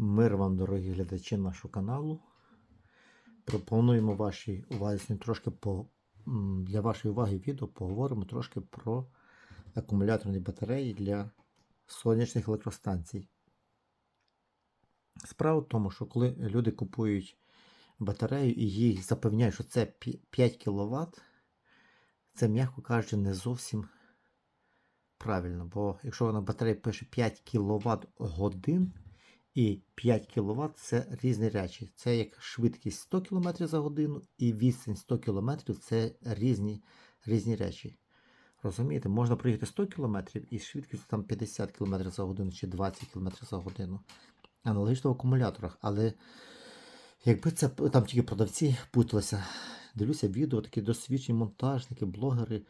Мир вам, дорогі глядачі нашого каналу. Пропонуємо вашій увазі трошки по, для вашої уваги відео поговоримо трошки про акумуляторні батареї для сонячних електростанцій. Справа в тому, що коли люди купують батарею і їй запевняють, що це 5 кВт, це, м'яко кажучи, не зовсім правильно. Бо якщо на батареї пише 5 кВт годин, і 5 кВт це різні речі. Це як швидкість 100 км за годину і відстань 100 км це різні, різні речі. Розумієте, можна проїхати 100 км і швидкість там 50 км за годину чи 20 км за годину. Аналогічно в акумуляторах. Але якби це там тільки продавці путалися, дивлюся відео, такі досвідчені монтажники, блогери,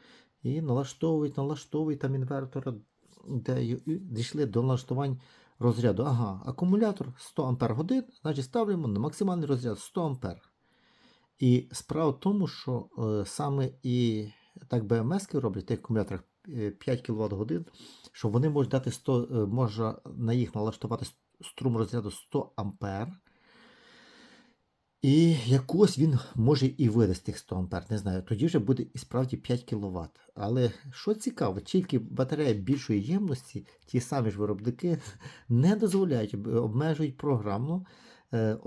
і налаштовують, налаштовують там інвертори, де дійшли до налаштувань розряду. Ага, акумулятор 100 Ампер годин, значить ставимо на максимальний розряд 100 Ампер. І справа в тому, що е, саме і так БМС роблять в тих акумуляторах е, 5 кВт годин, що вони можуть дати 100, е, можна на їх налаштувати струм розряду 100 Ампер. І якось він може і видасть тих 100 Ампер, не знаю. Тоді вже буде і справді 5 кВт. Але що цікаво, тільки батарея більшої ємності, ті самі ж виробники не дозволяють, об- обмежують програмно е,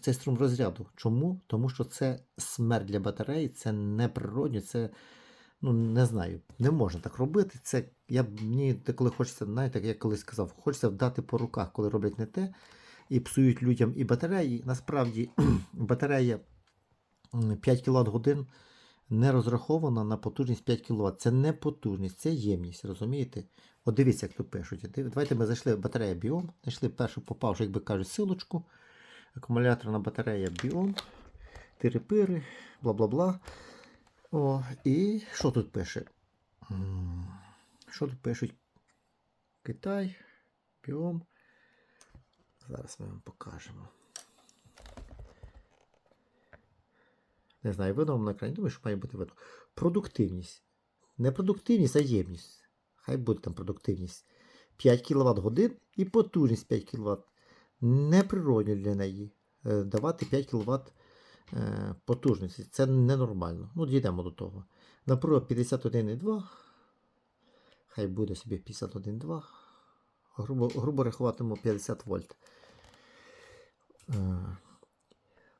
цей струм розряду. Чому? Тому що це смерть для батареї, це неприродньо, це ну не знаю, не можна так робити. Це я мені деколи хочеться, знаєте, як я колись сказав, хочеться вдати по руках, коли роблять не те і псують людям і батареї. Насправді батарея 5 кВт годин не розрахована на потужність 5 кВт. Це не потужність, це ємність, розумієте? От дивіться, як тут пишуть. Давайте ми зайшли в батарея Біом, знайшли першу попавши, як би кажуть, силочку. Акумуляторна батарея Біом, тири-пири, бла-бла-бла. О, і що тут пише? Що тут пишуть? Китай, Біом. Зараз ми вам покажемо. Не знаю, видно вам на екрані. Думаю, що має бути видно. Продуктивність. Не продуктивність, а ємність. Хай буде там продуктивність. 5 кВт годин і потужність 5 кВт. Неприродно для неї е, давати 5 кВт е, потужності. Це ненормально. Ну, дійдемо до того. Напруга 51,2. Хай буде собі 51,2. Грубо, грубо рахуватимемо 50 вольт.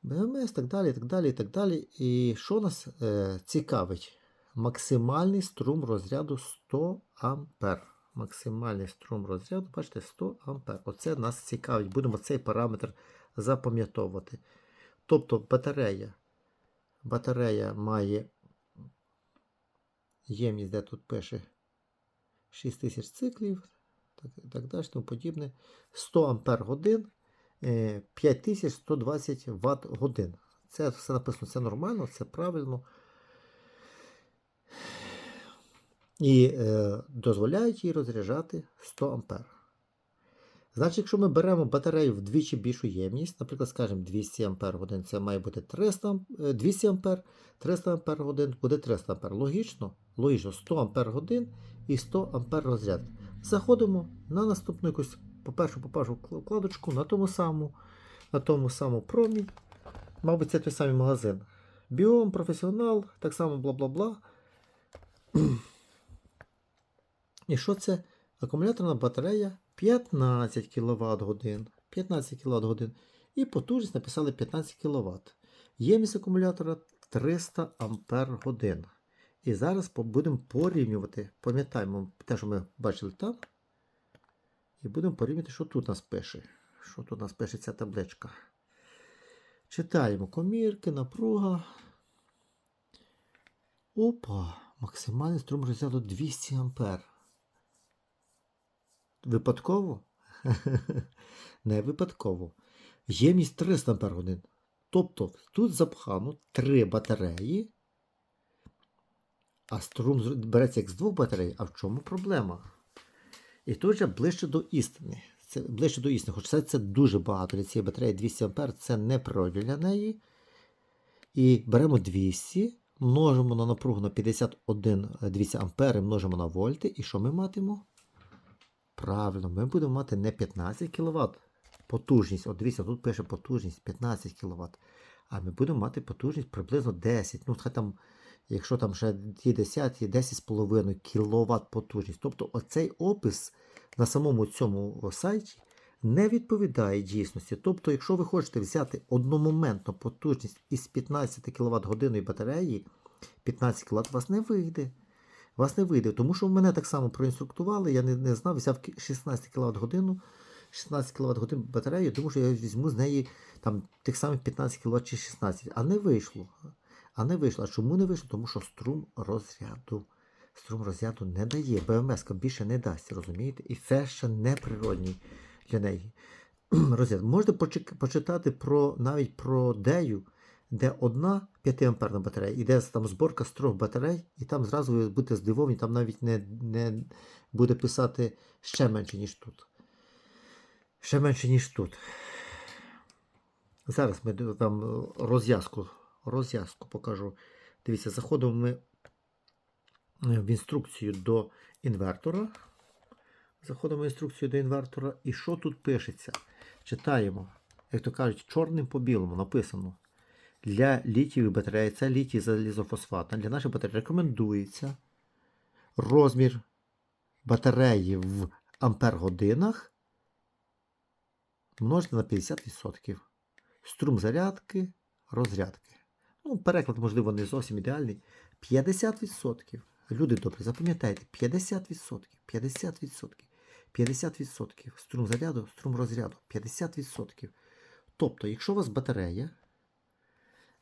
БМС, так далі, так далі, так далі. І що нас е, цікавить? Максимальний струм розряду 100 ампер. Максимальний струм розряду, бачите, 100 ампер. Оце нас цікавить. Будемо цей параметр запам'ятовувати. Тобто батарея. Батарея має ємність, де тут пише 6000 циклів, так, так далі, тому подібне. 100 ампер годин. Е, 5120 Вт годин. Це все написано, це нормально, це правильно. І е, дозволяють їй розряджати 100 ампер. Значить, якщо ми беремо батарею вдвічі більшу ємність, наприклад, скажемо 200 ампер годин, це має бути 300, е, 200 ампер, 300 ампер годин буде 300 ампер. Логічно? Логічно, 100 ампер годин і 100 ампер розряд. Заходимо на наступну якусь, по-перше, попажу вкладочку на тому самому, на тому самому промі. Мабуть, це той самий магазин. Біом, професіонал, так само бла-бла-бла. І що це? Акумуляторна батарея 15 кВт годин. 15 кВт годин. І потужність написали 15 кВт. Ємність акумулятора 300 Ампер годин. І зараз будемо порівнювати. Пам'ятаємо те, що ми бачили там. І будемо порівнювати, що тут нас пише. Що тут нас пише ця табличка. Читаємо комірки, напруга. Опа! Максимальний струм розряду 200 Ампер. Випадково? Не випадково. Ємність 300 Ампер годин. Тобто тут запхано три батареї, а струм береться як з двох батарей. А в чому проблема? І тут вже ближче до істини. Це ближче до істини. Хоча це, дуже багато для цієї батареї 200 А, це не природно для неї. І беремо 200, множимо на напругу на 51 200 ампери, множимо на вольти. І що ми матимемо? Правильно, ми будемо мати не 15 кВт, потужність. От дивіться, тут пише потужність 15 кВт. А ми будемо мати потужність приблизно 10. Ну, хай там, якщо там ще ті 10, 10,5 кВт потужність. Тобто оцей опис на самому цьому сайті не відповідає дійсності. Тобто, якщо ви хочете взяти одномоментну потужність із 15 кВт годинної батареї, 15 кВт у вас не вийде. Вас не вийде, тому що мене так само проінструктували, я не, не знав, взяв 16 кВт годину, 16 кВт годин батарею, тому що я візьму з неї там тих самих 15 кВт чи 16, а не вийшло. А не вийшло. А чому не вийшло? Тому що струм розряду. Струм розряду не дає. БМС більше не дасть, розумієте? І це ще не природній для неї. Розряд. Можете почитати про навіть про дею, де одна 5 амперна батарея, іде там зборка з трьох батарей, і там зразу ви будете здивовані, там навіть не, не буде писати ще менше, ніж тут. Ще менше, ніж тут. Зараз ми там е, розв'язку, розв'язку покажу. Дивіться, заходимо ми е, в інструкцію до інвертора. Заходимо в інструкцію до інвертора. І що тут пишеться? Читаємо. Як то кажуть, чорним по білому написано. Для літієвої батареї, це літій залізофосфатна. Для нашої батареї рекомендується розмір батареї в ампер-годинах множити на 50%. Струм зарядки, розрядки. Ну, переклад, можливо, не зовсім ідеальний. 50%. Люди добре, запам'ятайте, 50%, 50%, 50%. Струм заряду, струм розряду, 50%. Тобто, якщо у вас батарея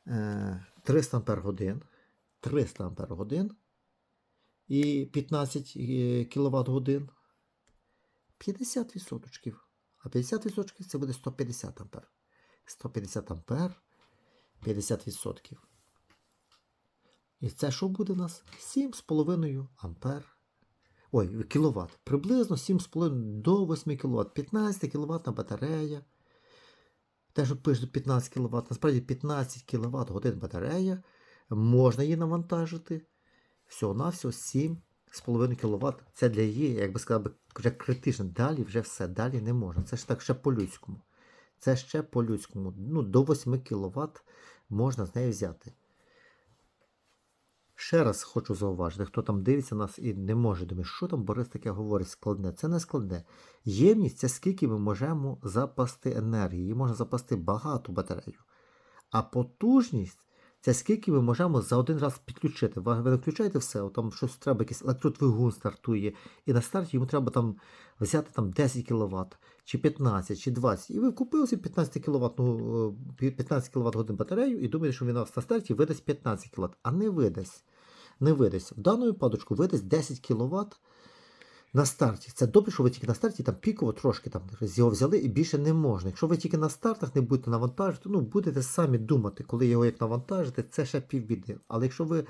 е, 300 Ампер годин, 300 Ампер годин і 15 кВт годин, 50%. А 50% це буде 150 Ампер. 150 Ампер, 50%. І це що буде у нас? 7,5 Ампер. Ой, кіловат. Приблизно 7,5 до 8 кВт. 15 кВт батарея. Те, що пишуть 15 кВт, насправді 15 кВт годин батарея. Можна її навантажити. Всього-навсього 7,5 кВт. Це для її, як би сказав, вже критично. Далі вже все, далі не можна. Це ж так ще по-людському. Це ще по-людському. Ну, до 8 кВт можна з неї взяти. Ще раз хочу зауважити, хто там дивиться нас і не може думати, що там Борис таке говорить складне. Це не складне. Ємність це скільки ми можемо запасти енергії. Її можна запасти багато батарею. А потужність це скільки ми можемо за один раз підключити. Ви ви включаєте все, там щось треба, якийсь електродвигун стартує, і на старті йому треба там взяти там 10 кВт, чи 15, чи 20. І ви купили собі 15 кВт, ну, е, 15 кВт годин батарею і думаєте, що він на старті видасть 15 кВт, а не видасть. Не видасть. В даному випадку видасть 10 кВт на старті. Це добре, що ви тільки на старті там піково трошки там його взяли і більше не можна. Якщо ви тільки на стартах не будете навантажити, ну будете самі думати, коли його як навантажити, це ще півбіди. Але якщо ви,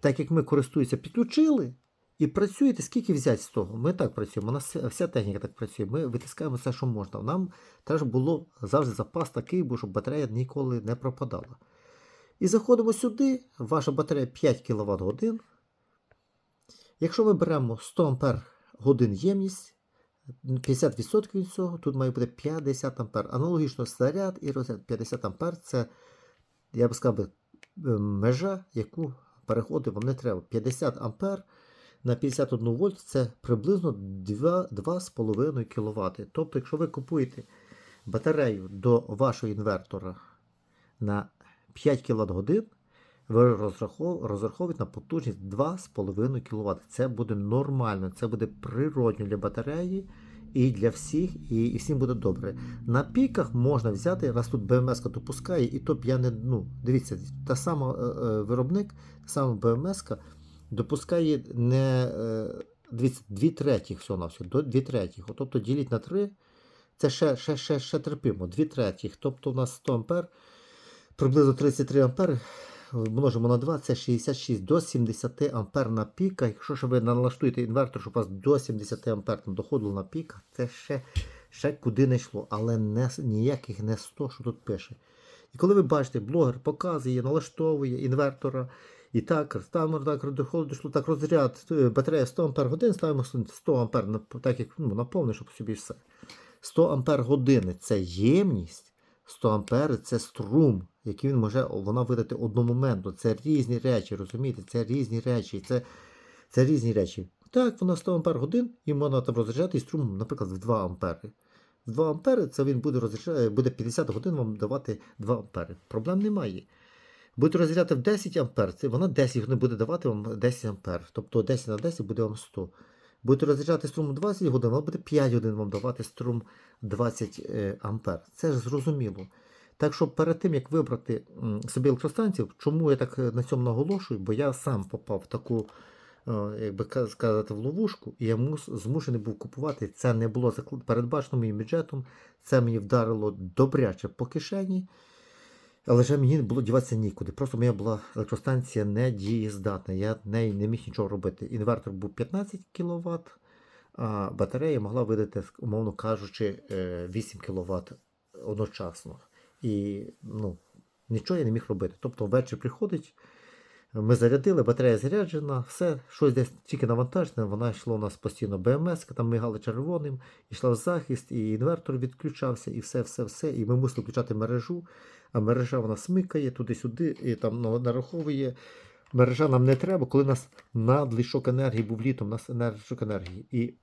так як ми користуємося, підключили і працюєте, скільки взяти з того? Ми так працюємо. У нас вся- техніка так працює. Ми витискаємо все, що можна. Нам теж було завжди запас такий, бо щоб батарея ніколи не пропадала. І заходимо сюди, ваша батарея 5 кВт годин. Якщо ми беремо 100 Ампер годин ємність, 50% від цього, тут має бути 50 Ампер. Аналогічно заряд і розряд 50 Ампер це, я б сказав, е, межа, яку переходити вам не треба. 50 Ампер на 51 вольт це приблизно 2, 2,5 кВт. Тобто, якщо ви купуєте батарею до вашого інвертора на 5 кВт ви розрахов- розраховуєте на потужність 2,5 кВт. Це буде нормально, це буде природньо для батареї і для всіх, і, і всім буде добре. На піках можна взяти, раз тут БМС допускає, і то я не. Ну, дивіться, та сама е, е, виробник, та сама БМС допускає не е, дивіться, 2 третіх всього на все, до 2 третіх. Тобто діліть на 3, це ще, ще, ще, ще терпимо. 2 третіх. Тобто у нас 100 ампер, приблизно 33 ампери множимо на 2, це 66 до 70 ампер на піка. Якщо ж ви налаштуєте інвертор, щоб у вас до 70 ампер доходило на піка, це ще, ще куди не йшло, але не, ніяких не 100, що тут пише. І коли ви бачите, блогер показує, налаштовує інвертора, і так, ставимо так, доходить, так розряд, е, батарея 100 ампер годин, ставимо 100 ампер, так як ну, на щоб собі все. 100 ампер години це ємність, 100 ампер це струм, який він може вона видати одномоментно. Це різні речі, розумієте? Це різні речі. Це, це різні речі. Так, вона 100 ампер годин, і можна там розряджати і струм, наприклад, в 2 ампери. В 2 ампери це він буде буде 50 годин вам давати 2 ампери. Проблем немає. Будете розряджати в 10 ампер, це вона 10 годин буде давати вам 10 ампер. Тобто 10 на 10 буде вам 100. Будете розряджати струм 20 годин, вона буде 5 годин вам давати струм 20 е, ампер. Це ж зрозуміло. Так що перед тим, як вибрати собі електростанцію, чому я так е, на цьому наголошую? Бо я сам попав в таку, е, як би сказати, в ловушку, і я мус, змушений був купувати. Це не було передбачено моїм бюджетом, це мені вдарило добряче по кишені. Але вже мені не було діватися нікуди. Просто моя була електростанція не дієздатна. Я нею не міг нічого робити. Інвертор був 15 кВт, а батарея могла видати, умовно кажучи, е, 8 кВт одночасно. І ну, нічого я не міг робити. Тобто ввечері приходить, ми зарядили, батарея заряджена, все, щось десь тільки навантажене, вона йшла у нас постійно БМС, там мигали червоним, йшла в захист, і інвертор відключався, і все, все, все. І ми мусили включати мережу, а мережа вона смикає туди-сюди, і там ну, нараховує. Мережа нам не треба, коли у нас надлишок енергії був літом, у нас надлишок енергії. І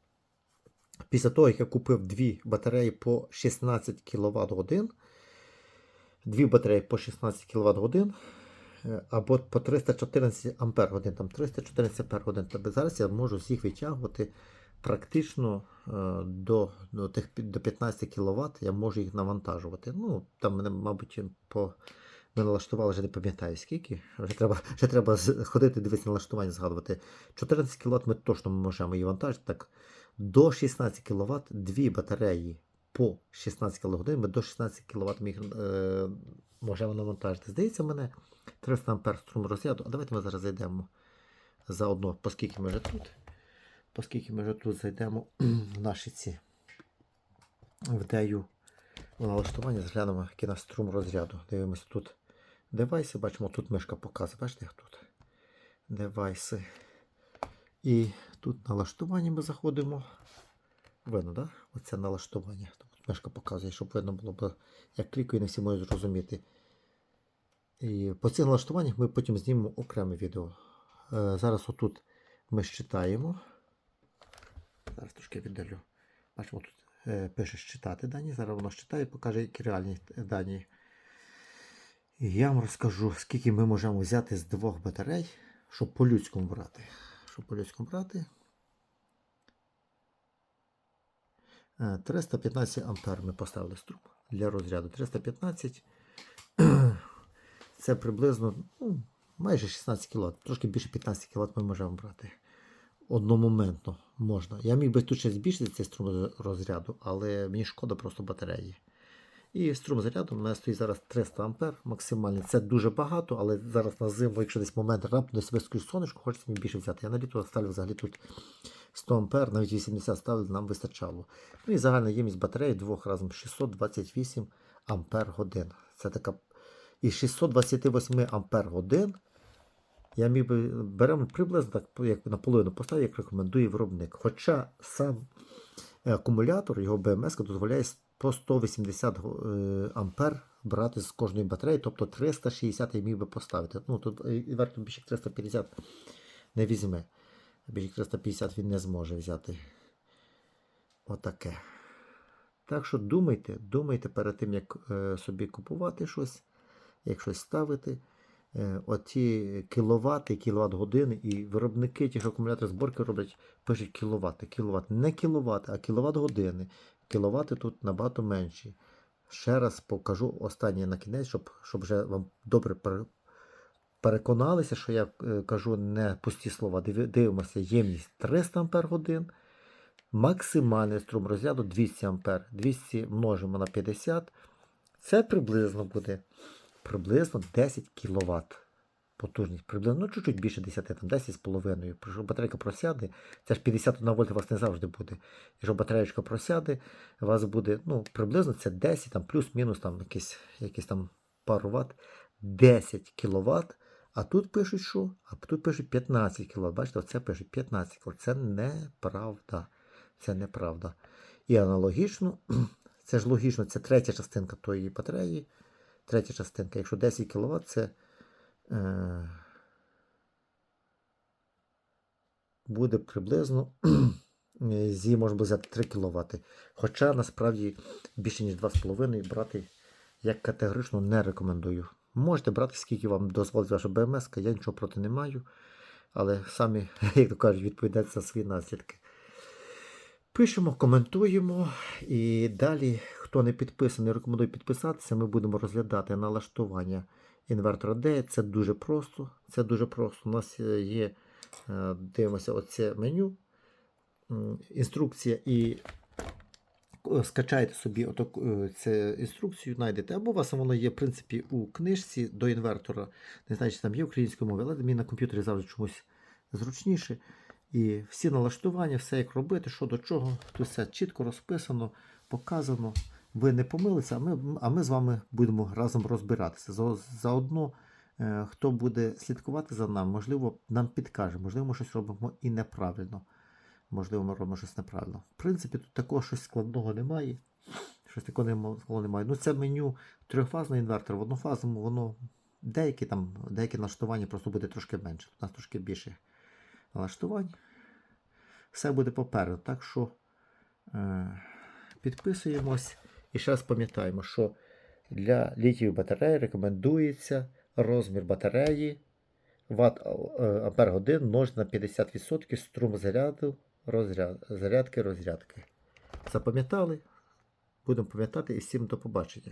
після того, як я купив дві батареї по 16 кВт годин, дві батареї по 16 кВт годин, або по 314 ампер годин, там 314 ампер годин. Зараз я можу всіх витягувати практично е, до, до, тих, до 15 кВт, я можу їх навантажувати. Ну, там мене, мабуть, по ми налаштували, вже не пам'ятаю скільки. Вже треба, вже треба ходити, дивитися налаштування, згадувати. 14 кВт ми точно можемо її вантажити. Так, до 16 кВт дві батареї по 16 кВт ми до 16 кВт ми їх е, можемо навантажити. Здається, мене 300 ампер струм розряду. А давайте ми зараз зайдемо заодно, оскільки ми вже тут. Оскільки ми вже тут зайдемо в наші ці в налаштування, зглянемо, який струм розряду. Дивимося тут девайси, бачимо, тут мишка показує. Бачите, тут девайси. І тут налаштування ми заходимо. Видно? Да? Оце налаштування. Тут мишка показує, щоб видно було, бо як клікаю, не всі можуть зрозуміти. І по цих налаштуваннях ми потім знімемо окреме відео. Е, зараз отут ми считаємо. Зараз трошки віддалю. Бачимо, тут е, пише считати дані. Зараз воно считає і покаже, які реальні е, дані. Я вам розкажу, скільки ми можемо взяти з двох батарей, щоб по-людському брати. Щоб по-людському брати. Е, 315 ампер ми поставили струм для розряду. 315 це приблизно ну, майже 16 кВт, трошки більше 15 кВт ми можемо брати. Одномоментно можна. Я міг би тут ще збільшити цей струм розряду, але мені шкода просто батареї. І струм заряду у мене стоїть зараз 300 А максимальний. Це дуже багато, але зараз на зиму, якщо десь момент раптом десь вискочить сонечко, хочеться мені більше взяти. Я на літо ставлю взагалі тут 100 А, навіть 80 ставлю, нам вистачало. Ну і загальна ємність батареї двох разом 628 Ампер годин. Це така. І 628 Ампер годин я міг би беремо приблизно як наполовину поставив, як рекомендує виробник. Хоча сам е, акумулятор, його БМС дозволяє по 180 е, ампер брати з кожної батареї, тобто 360 я міг би поставити. Ну, тут е, варто більше 350 не візьме. Більше 350 він не зможе взяти. Отаке. Так що думайте, думайте перед тим, як собі купувати щось, як щось ставити. Е, оці кіловати, кіловат години, і виробники ті ж акумулятори зборки роблять, пишуть кіловати, кіловат. Не кіловати, а кіловат години. Кіловати тут набагато менші. Ще раз покажу останнє на кінець, щоб, щоб вже вам добре переконалися, що я е, кажу не пусті слова. Дивимося, ємність 300 Ампер годин. Максимальний струм розряду 200 А. 200 множимо на 50. Це приблизно буде приблизно 10 кВт. Потужність приблизно, ну чуть-чуть більше 10, там 10,5. Якщо батарейка просяде, це ж 51 вольт у вас не завжди буде. Якщо батареєчка просяде, у вас буде ну, приблизно це 10, там плюс-мінус там якісь, якісь там пару ватт, 10 кВт. А тут пишуть що? А тут пишуть 15 кВт. Бачите, оце пишуть 15 кВт. Це неправда. Це неправда. І аналогічно, це ж логічно, це третя частинка тої батареї. Третя частинка, якщо 10 кВт, це е, буде приблизно з її можна взяти 3 кВт. Хоча насправді більше ніж 2,5 брати я категорично не рекомендую. Можете брати, скільки вам дозволить ваша БМС, я нічого проти не маю. Але самі, як то кажуть, відповідають за свої наслідки. Пишемо, коментуємо. І далі, хто не підписаний, рекомендую підписатися. Ми будемо розглядати налаштування інвертора D. Це дуже просто. Це дуже просто. У нас є, е, дивимося, оце меню, інструкція і е, скачайте собі е, інструкцію, знайдете. Або у вас воно є, в принципі, у книжці до інвертора. Не знаю, чи там є українською мовою, але мені на комп'ютері завжди чомусь зручніше. І всі налаштування, все як робити, що до чого, тут все чітко розписано, показано. Ви не помилися, а ми, а ми з вами будемо разом розбиратися. За- Заодно, е, хто буде слідкувати за нами, можливо, нам підкаже, можливо, ми щось робимо і неправильно. Можливо, ми робимо щось неправильно. В принципі, тут такого щось складного немає. Щось такого немає. Ну, це меню трьохфазний інвертор, в однофазному воно деякі там, деякі налаштування просто буде трошки менше. У нас трошки більше налаштувань. Все буде попереду. Так що е, підписуємось і ще раз пам'ятаємо, що для літієвої батареї рекомендується розмір батареї Вт ампер годин множити на 50% струм заряду розряд, зарядки розрядки. Запам'ятали? Будемо пам'ятати і всім до побачення.